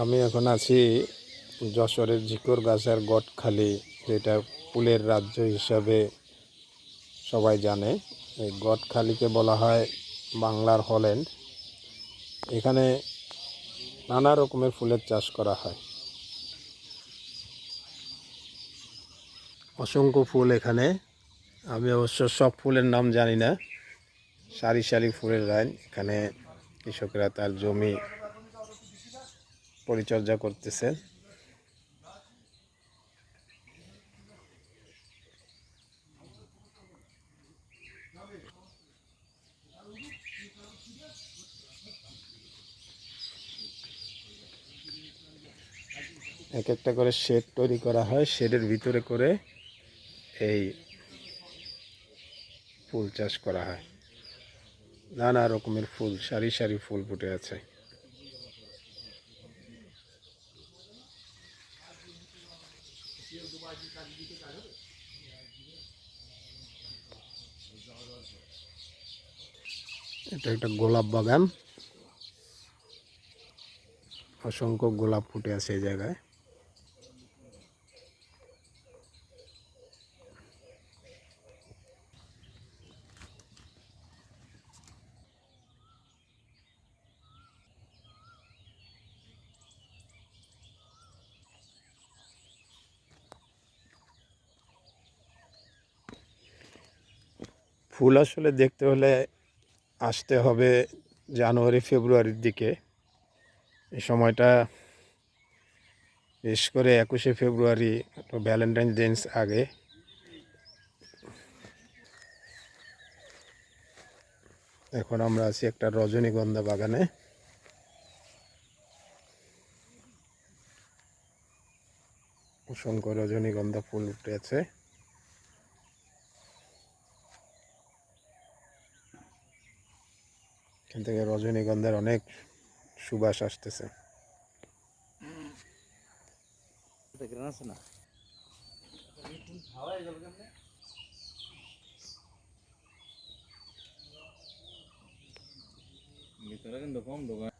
আমি এখন আছি যশোরের ঝিকর গাছার গটখালি, যেটা ফুলের রাজ্য হিসাবে সবাই জানে। এই গটখালিকে বলা হয় বাংলার হল্যান্ড। এখানে নানা রকমের ফুলের চাষ করা হয়। অসংখ্য ফুল এখানে। আমি অবশ্য সব ফুলের নাম জানি না। সারি সারি ফুলের লাইন। এখানে কৃষকরা তার জমি পরিচর্যা করতেছে এক একটা করে শেড তৈরি করা হয়। শেডের ভিতরে করে এই ফুল চাষ করা হয়। নানা রকমের ফুল, সারি সারি ফুল ফুটে আছে। এটা একটা গোলাপ বাগান। অসংখ্য গোলাপ ফুটে আছে এই জায়গায়। ফুল আসলে দেখতে হলে আসতে হবে জানুয়ারি, ফেব্রুয়ারির দিকে। এই সময়টা বিশেষ করে একুশে ফেব্রুয়ারি ভ্যালেন্টাইন ডেন্স আগে। এখন আমরা আছি একটা রজনীগন্ধা বাগানে। অসংখ্য রজনীগন্ধা ফুল উঠে আছে এখান থেকে রজনীগন্ধার অনেক সুবাস আসতেছে। না? ভিতরে কিন্তু কম দোকান।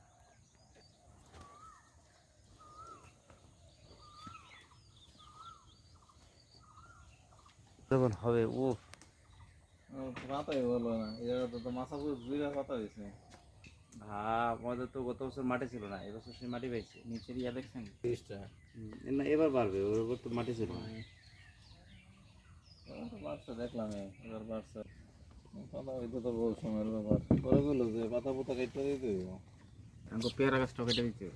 হবে ও পাতাই বলো না। এই জায়গাটা তো মাথা পুরো দুইটা পাতা হয়েছে ভাব আমাদের তো গত বছর মাটি ছিল না এবছর সেই মাটি পাইছে। নিচের ইয়া দেখছেন? তিরিশটা। না এবার বাড়বে ওর উপর তো মাটি ছিল না। বাচ্চা দেখলাম এবার বাচ্চা পাতা হইতে তো বহু সময়ের ব্যাপার। যে পাতা পোতা কেটে দিতে পেয়ারা গাছটা কেটে দিতে।